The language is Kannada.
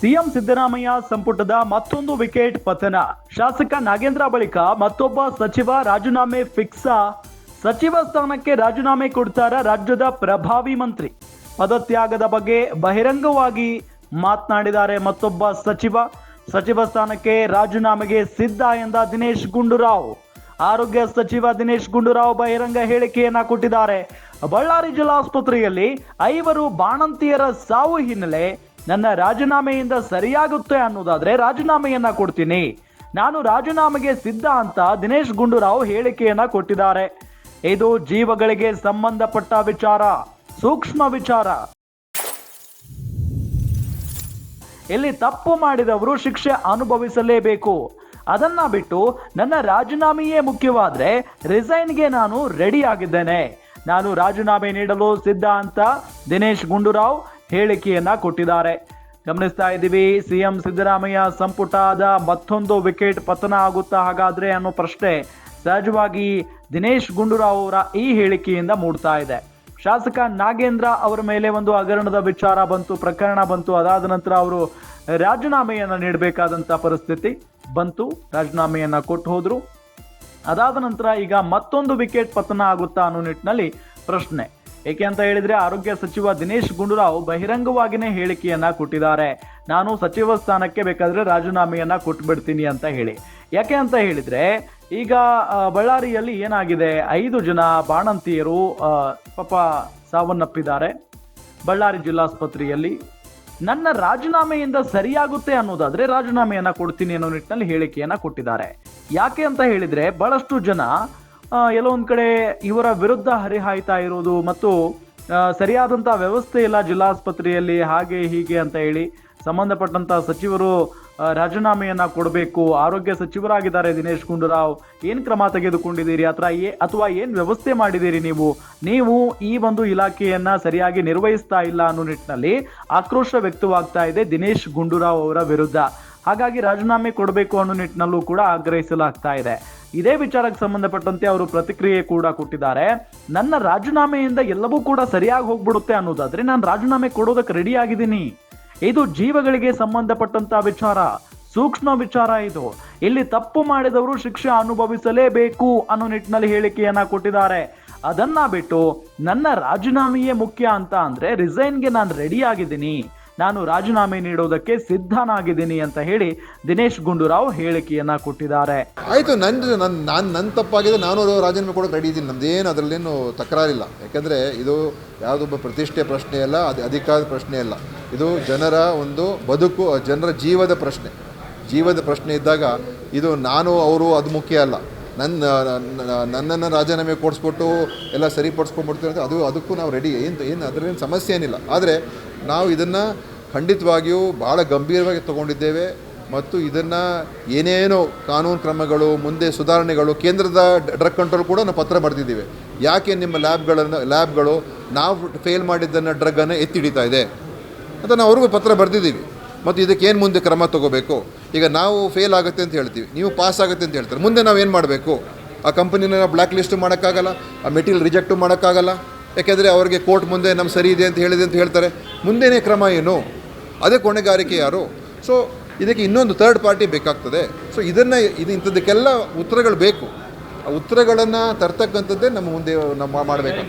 ಸಿಎಂ ಸಿದ್ದರಾಮಯ್ಯ ಸಂಪುಟದ ಮತ್ತೊಂದು ವಿಕೆಟ್ ಪತನ. ಶಾಸಕ ನಾಗೇಂದ್ರ ಬಳಿಕ ಮತ್ತೊಬ್ಬ ಸಚಿವ ರಾಜೀನಾಮೆ ಫಿಕ್ಸ. ಸಚಿವ ಸ್ಥಾನಕ್ಕೆ ರಾಜೀನಾಮೆ ಕೊಡ್ತಾರ ರಾಜ್ಯದ ಪ್ರಭಾವಿ ಮಂತ್ರಿ. ಪದತ್ಯಾಗದ ಬಗ್ಗೆ ಬಹಿರಂಗವಾಗಿ ಮಾತನಾಡಿದ್ದಾರೆ ಮತ್ತೊಬ್ಬ ಸಚಿವ. ಸಚಿವ ಸ್ಥಾನಕ್ಕೆ ರಾಜೀನಾಮೆಗೆ ಸಿದ್ಧ ಎಂದ ದಿನೇಶ್ ಗುಂಡೂರಾವ್. ಆರೋಗ್ಯ ಸಚಿವ ದಿನೇಶ್ ಗುಂಡೂರಾವ್ ಬಹಿರಂಗ ಹೇಳಿಕೆಯನ್ನ ಕೊಟ್ಟಿದ್ದಾರೆ. ಬಳ್ಳಾರಿ ಜಿಲ್ಲಾಸ್ಪತ್ರೆಯಲ್ಲಿ ಐವರು ಬಾಣಂತಿಯರ ಸಾವು ಹಿನ್ನೆಲೆ ನನ್ನ ರಾಜೀನಾಮೆಯಿಂದ ಸರಿಯಾಗುತ್ತೆ ಅನ್ನೋದಾದ್ರೆ ರಾಜೀನಾಮೆಯನ್ನ ಕೊಡ್ತೀನಿ. ನಾನು ರಾಜೀನಾಮೆಗೆ ಸಿದ್ಧ ಅಂತ ದಿನೇಶ್ ಗುಂಡೂರಾವ್ ಹೇಳಿಕೆಯನ್ನ ಕೊಟ್ಟಿದ್ದಾರೆ. ಇದು ಜೀವಗಳಿಗೆ ಸಂಬಂಧಪಟ್ಟ ವಿಚಾರ, ಸೂಕ್ಷ್ಮ ವಿಚಾರ. ಇಲ್ಲಿ ತಪ್ಪು ಮಾಡಿದವರು ಶಿಕ್ಷೆ ಅನುಭವಿಸಲೇಬೇಕು. ಅದನ್ನ ಬಿಟ್ಟು ನನ್ನ ರಾಜೀನಾಮೆಯೇ ಮುಖ್ಯವಾದ್ರೆ ರಿಸೈನ್ಗೆ ನಾನು ರೆಡಿ ಆಗಿದ್ದೇನೆ ನಾನು ರಾಜೀನಾಮೆ ನೀಡಲು ಸಿದ್ಧ ಅಂತ ದಿನೇಶ್ ಗುಂಡೂರಾವ್ ಹೇಳಿಕೆಯನ್ನ ಕೊಟ್ಟಿದ್ದಾರೆ. ಗಮನಿಸ್ತಾ ಇದ್ದೀವಿ, ಸಿಎಂ ಸಿದ್ದರಾಮಯ್ಯ ಸಂಪುಟದ ಮತ್ತೊಂದು ವಿಕೆಟ್ ಪತನ ಆಗುತ್ತಾ ಹಾಗಾದ್ರೆ ಅನ್ನೋ ಪ್ರಶ್ನೆ ಸಹಜವಾಗಿ ದಿನೇಶ್ ಗುಂಡೂರಾವ್ ಅವರ ಈ ಹೇಳಿಕೆಯಿಂದ ಮೂಡ್ತಾ ಇದೆ. ಶಾಸಕ ನಾಗೇಂದ್ರ ಅವರ ಮೇಲೆ ಒಂದು ಹಗರಣದ ವಿಚಾರ ಬಂತು, ಪ್ರಕರಣ ಬಂತು, ಅದಾದ ನಂತರ ಅವರು ರಾಜೀನಾಮೆಯನ್ನ ನೀಡಬೇಕಾದಂಥ ಪರಿಸ್ಥಿತಿ ಬಂತು, ರಾಜೀನಾಮೆಯನ್ನ ಕೊಟ್ಟು ಹೋದರು. ಅದಾದ ನಂತರ ಈಗ ಮತ್ತೊಂದು ವಿಕೆಟ್ ಪತನ ಆಗುತ್ತಾ ಅನ್ನೋ ನಿಟ್ಟಿನಲ್ಲಿ ಪ್ರಶ್ನೆ. ಏಕೆ ಅಂತ ಹೇಳಿದ್ರೆ ಆರೋಗ್ಯ ಸಚಿವ ದಿನೇಶ್ ಗುಂಡೂರಾವ್ ಬಹಿರಂಗವಾಗಿನೇ ಹೇಳಿಕೆಯನ್ನ ಕೊಟ್ಟಿದ್ದಾರೆ. ನಾನು ಸಚಿವ ಸ್ಥಾನಕ್ಕೆ ಬೇಕಾದ್ರೆ ರಾಜೀನಾಮೆಯನ್ನ ಕೊಟ್ಬಿಡ್ತೀನಿ ಅಂತ ಹೇಳಿ. ಯಾಕೆ ಅಂತ ಹೇಳಿದ್ರೆ, ಈಗ ಬಳ್ಳಾರಿಯಲ್ಲಿ ಏನಾಗಿದೆ? ಐದು ಜನ ಬಾಣಂತಿಯರು ಪಾಪ ಸಾವನ್ನಪ್ಪಿದ್ದಾರೆ ಬಳ್ಳಾರಿ ಜಿಲ್ಲಾಸ್ಪತ್ರೆಯಲ್ಲಿ. ನನ್ನ ರಾಜೀನಾಮೆಯಿಂದ ಸರಿಯಾಗುತ್ತೆ ಅನ್ನೋದಾದ್ರೆ ರಾಜೀನಾಮೆಯನ್ನ ಕೊಡ್ತೀನಿ ಅನ್ನೋ ನಿಟ್ಟಿನಲ್ಲಿ ಹೇಳಿಕೆಯನ್ನ ಕೊಟ್ಟಿದ್ದಾರೆ. ಯಾಕೆ ಅಂತ ಹೇಳಿದ್ರೆ, ಬಹಳಷ್ಟು ಜನ ಎಲ್ಲೋ ಒಂದ್ ಕಡೆ ಇವರ ವಿರುದ್ಧ ಹರಿಹಾಯ್ತಾ ಇರೋದು ಮತ್ತು ಸರಿಯಾದಂಥ ವ್ಯವಸ್ಥೆ ಇಲ್ಲ ಜಿಲ್ಲಾಸ್ಪತ್ರೆಯಲ್ಲಿ, ಹಾಗೆ ಹೀಗೆ ಅಂತ ಹೇಳಿ ಸಂಬಂಧಪಟ್ಟಂತ ಸಚಿವರು ರಾಜೀನಾಮೆಯನ್ನು ರಾಜೀನಾಮೆಯನ್ನ ಕೊಡಬೇಕು, ಆರೋಗ್ಯ ಸಚಿವರಾಗಿದ್ದಾರೆ ದಿನೇಶ್ ಗುಂಡೂರಾವ್, ಏನು ಕ್ರಮ ತೆಗೆದುಕೊಂಡಿದ್ದೀರಿ? ಅಥವಾ ಏ, ಅಥವಾ ಏನು ವ್ಯವಸ್ಥೆ ಮಾಡಿದ್ದೀರಿ ನೀವು? ನೀವು ಈ ಒಂದು ಇಲಾಖೆಯನ್ನು ಸರಿಯಾಗಿ ನಿರ್ವಹಿಸ್ತಾ ಇಲ್ಲ ಅನ್ನೋ ನಿಟ್ಟಿನಲ್ಲಿ ಆಕ್ರೋಶ ವ್ಯಕ್ತವಾಗ್ತಾ ಇದೆ ದಿನೇಶ್ ಗುಂಡೂರಾವ್ ಅವರ ವಿರುದ್ಧ. ಹಾಗಾಗಿ ರಾಜೀನಾಮೆ ಕೊಡಬೇಕು ಅನ್ನೋ ನಿಟ್ಟಿನಲ್ಲೂ ಕೂಡ ಆಗ್ರಹಿಸಲಾಗ್ತಾ ಇದೆ. ಇದೇ ವಿಚಾರಕ್ಕೆ ಸಂಬಂಧಪಟ್ಟಂತೆ ಅವರು ಪ್ರತಿಕ್ರಿಯೆ ಕೂಡ ಕೊಟ್ಟಿದ್ದಾರೆ. ನನ್ನ ರಾಜೀನಾಮೆಯಿಂದ ಎಲ್ಲವೂ ಕೂಡ ಸರಿಯಾಗಿ ಹೋಗ್ಬಿಡುತ್ತೆ ಅನ್ನೋದಾದ್ರೆ ನಾನು ರಾಜೀನಾಮೆ ಕೊಡೋದಕ್ಕೆ ರೆಡಿ ಆಗಿದ್ದೀನಿ. ಇದು ಜೀವಗಳಿಗೆ ಸಂಬಂಧಪಟ್ಟಂತ ವಿಚಾರ, ಸೂಕ್ಷ್ಮ ವಿಚಾರ ಇದು. ಇಲ್ಲಿ ತಪ್ಪು ಮಾಡಿದವರು ಶಿಕ್ಷೆ ಅನುಭವಿಸಲೇಬೇಕು ಅನ್ನೋ ನಿಟ್ಟಿನಲ್ಲಿ ಹೇಳಿಕೆಯನ್ನ ಕೊಟ್ಟಿದ್ದಾರೆ. ಅದನ್ನ ಬಿಟ್ಟು ನನ್ನ ರಾಜೀನಾಮೆಯೇ ಮುಖ್ಯ ಅಂತ ಅಂದ್ರೆ ರಿಸೈನ್ಗೆ ನಾನು ರೆಡಿ ಆಗಿದ್ದೀನಿ. ನಾನು ರಾಜೀನಾಮೆ ನೀಡೋದಕ್ಕೆ ಸಿದ್ಧನಾಗಿದ್ದೀನಿ ಅಂತ ಹೇಳಿ ದಿನೇಶ್ ಗುಂಡೂರಾವ್ ಹೇಳಿಕೆಯನ್ನ ಕೊಟ್ಟಿದ್ದಾರೆ. ಆಯಿತು ನನ್ನ ನಾನು ನನ್ನ ತಪ್ಪಾಗಿದೆ, ನಾನು ರಾಜೀನಾಮೆ ಕೊಡೋಕೆ ರೆಡಿ ಇದ್ದೀನಿ. ನಮ್ಮದೇನು ಅದರಲ್ಲೇನು ತಕರಾರಿಲ್ಲ. ಯಾಕಂದ್ರೆ ಇದು ಯಾವುದೊಬ್ಬ ಪ್ರತಿಷ್ಠೆ ಪ್ರಶ್ನೆ ಅಲ್ಲ, ಅದು ಅಧಿಕಾರದ ಪ್ರಶ್ನೆ ಅಲ್ಲ. ಇದು ಜನರ ಒಂದು ಬದುಕು, ಜನರ ಜೀವದ ಪ್ರಶ್ನೆ. ಜೀವದ ಪ್ರಶ್ನೆ ಇದ್ದಾಗ ಇದು ನಾನು, ಅವರು, ಅದು ಮುಖ್ಯ ಅಲ್ಲ. ನನ್ನ ನನ್ನನ್ನು ರಾಜೀನಾಮೆ ಕೊಡಿಸ್ಬಿಟ್ಟು ಎಲ್ಲ ಸರಿಪಡಿಸ್ಕೊಂಡ್ಬಿಡ್ತೀವಿ ಅಂತ ಅದು, ಅದಕ್ಕೂ ನಾವು ರೆಡಿ ಏನು ಏನು, ಅದರಲ್ಲೇನು ಸಮಸ್ಯೆ ಏನಿಲ್ಲ. ಆದರೆ ನಾವು ಇದನ್ನು ಖಂಡಿತವಾಗಿಯೂ ಭಾಳ ಗಂಭೀರವಾಗಿ ತಗೊಂಡಿದ್ದೇವೆ ಮತ್ತು ಇದನ್ನು ಏನೇನೋ ಕಾನೂನು ಕ್ರಮಗಳು, ಮುಂದೆ ಸುಧಾರಣೆಗಳು, ಕೇಂದ್ರದ ಡ್ರಗ್ ಕಂಟ್ರೋಲ್ ಕೂಡ ನಾವು ಪತ್ರ ಬರೆದಿದ್ದೀವಿ. ಯಾಕೆ ನಿಮ್ಮ ಲ್ಯಾಬ್ಗಳನ್ನು, ಲ್ಯಾಬ್ಗಳು ನಾವು ಫೇಲ್ ಮಾಡಿದ್ದನ್ನು ಡ್ರಗ್ಗನ್ನು ಎತ್ತಿ ಹಿಡಿತಾ ಇದೆ ಅಂತ ನಾವು ಅವ್ರಿಗೂ ಪತ್ರ ಬರೆದಿದ್ದೀವಿ. ಮತ್ತು ಏನು ಮುಂದೆ ಕ್ರಮ ತಗೋಬೇಕು? ಈಗ ನಾವು ಫೇಲ್ ಆಗುತ್ತೆ ಅಂತ ಹೇಳ್ತೀವಿ. ನೀವು ಪಾಸ್ ಆಗುತ್ತೆ ಅಂತ ಹೇಳ್ತಾರೆ. ಮುಂದೆ ನಾವು ಏನು ಮಾಡಬೇಕು? ಆ ಕಂಪನಿನ ಬ್ಲ್ಯಾಕ್ ಲಿಸ್ಟ್ ಮಾಡೋಕ್ಕಾಗಲ್ಲ? ಆ ಮೆಟೀರಿಯಲ್ ರಿಜೆಕ್ಟು ಮಾಡೋಕ್ಕಾಗಲ್ಲ? ಯಾಕೆಂದರೆ ಅವರಿಗೆ ಕೋರ್ಟ್ ಮುಂದೆ ನಮ್ಮ ಸರಿ ಇದೆ ಅಂತ ಹೇಳಿದೆ ಅಂತ ಹೇಳ್ತಾರೆ. ಮುಂದೇನೇ ಕ್ರಮ ಏನು? ಅದೇ ಕೊನೆಗಾರಿಕೆ ಯಾರು? ಸೊ ಇದಕ್ಕೆ ಇನ್ನೊಂದು ಥರ್ಡ್ ಪಾರ್ಟಿ ಬೇಕಾಗ್ತದೆ. ಸೊ ಇದನ್ನು, ಇದು ಇಂಥದ್ದಕ್ಕೆಲ್ಲ ಉತ್ತರಗಳು ಬೇಕು. ಆ ಉತ್ತರಗಳನ್ನು ತರ್ತಕ್ಕಂಥದ್ದೇ ನಮ್ಮ ಮುಂದೆ, ನಮ್ಮ ಮಾಡಬೇಕು.